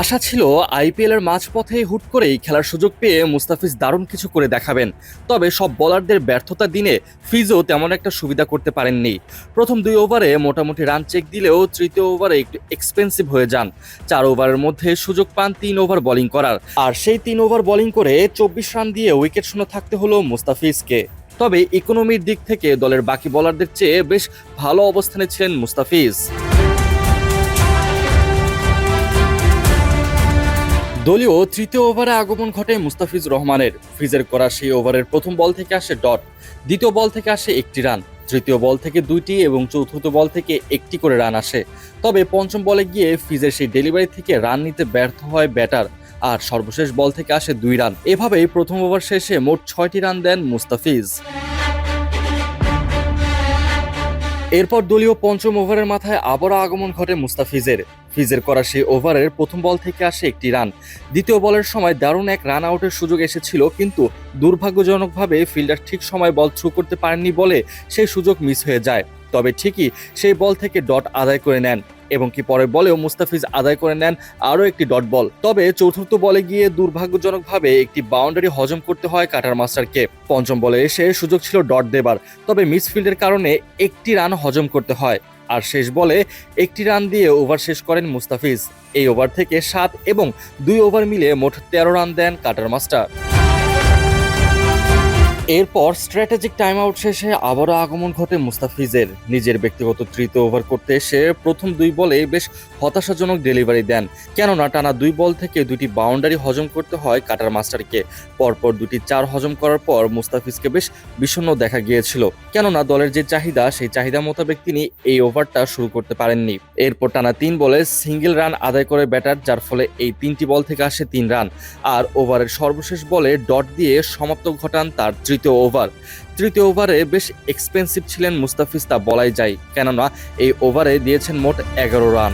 আশা ছিল আইপিএলের মাঝপথে হুট করেই খেলার সুযোগ পেয়ে মুস্তাফিজ দারুণ কিছু করে দেখাবেন। তবে সব বোলারদের ব্যর্থতা দিনে ফিজও তেমন একটা সুবিধা করতে পারেননি। প্রথম দুই ওভারে মোটামুটি রান চেক দিলেও তৃতীয় ওভারে একটু এক্সপেন্সিভ হয়ে যান। চার ওভারের মধ্যে সুযোগ পান তিন ওভার বোলিং করার। আর সেই তিন ওভার বোলিং করে চব্বিশ রান দিয়ে উইকেট শূন্য থাকতে হলো মুস্তাফিজকে। তবে ইকোনমির দিক থেকে দলের বাকি বলারদের চেয়ে বেশ ভালো অবস্থানে ছিলেন মুস্তাফিজ। দলীয় তৃতীয় ওভারে আগমন ঘটে মুস্তাফিজ রহমানের। ফ্রিজের করা সেই ওভারের প্রথম বল থেকে আসে ডট, দ্বিতীয় বল থেকে আসে একটি রান, তৃতীয় বল থেকে দুইটি এবং চতুর্থ বল থেকে একটি করে রান আসে। তবে পঞ্চম বলে গিয়ে ফ্রিজের সেই ডেলিভারি থেকে রান নিতে ব্যর্থ হয় ব্যাটার, আর সর্বশেষ বল থেকে আসে দুই রান। এভাবেই প্রথম ওভার শেষে মোট ছয়টি রান দেন মুস্তাফিজ। এরপর দলীয় পঞ্চম ওভারের মাথায় আবারও আগমন ঘটে মুস্তাফিজের। ফিজের করা সেই ওভারের প্রথম বল থেকে আসে একটি রান। দ্বিতীয় বলের সময় দারুণ এক রান আউটের সুযোগ এসেছিল, কিন্তু দুর্ভাগ্যজনকভাবে ফিল্ডার ঠিক সময় বল থ্রু করতে পারেননি বলে সেই সুযোগ মিস হয়ে যায়। তবে ঠিকই সেই বল থেকে ডট আদায় করে নেন এবং কি পরের বলেও মুস্তাফিজ আদায় করে নেন আরও একটি ডট বল। তবে চতুর্থ বলে গিয়ে দুর্ভাগ্যজনকভাবে একটি বাউন্ডারি হজম করতে হয় কাটার মাস্টারকে। পঞ্চম বলে এসে সুযোগ ছিল ডট দেবার, তবে মিসফিল্ডের কারণে একটি রান হজম করতে হয়। আর শেষ বলে একটি রান দিয়ে ওভার শেষ করেন মুস্তাফিজ। এই ওভার থেকে সাত এবং দুই ওভার মিলে মোট তেরো রান দেন কাটার মাস্টার। এরপর স্ট্র্যাটেজিক টাইম আউট শেষে আবারও আগমন ঘটে মুস্তাফিজের। নিজের ব্যক্তিগত তৃতীয় ওভার করতে এসে প্রথম দুই বলে বেশ হতাশাজনক ডেলিভারি দেন। কেননা টানা দুই বল থেকে দুটি বাউন্ডারি হজম করতে হয় কাটার মাস্টারকে। পরপর দুটি চার হজম করার পর মুস্তাফিজকে বেশ বিষণ্ণ দেখা গিয়েছিল। কেননা দলের যে চাহিদা, সেই চাহিদা মোতাবেক তিনি এই ওভারটা শুরু করতে পারেননি। এরপর টানা তিন বলে সিঙ্গেল রান আদায় করে ব্যাটার যার ফলে এই তিনটি বল থেকে আসে তিন রান আর ওভারের সর্বশেষ বলে ডট দিয়ে সমাপ্ত ঘটান তার তৃতীয় ওভার। তৃতীয় ওভারে বেশ এক্সপেন্সিভ ছিলেন মুস্তাফিজ, তা বলাই যায়। কেননা, এই ওভারে দিয়েছেন মোট এগারো রান।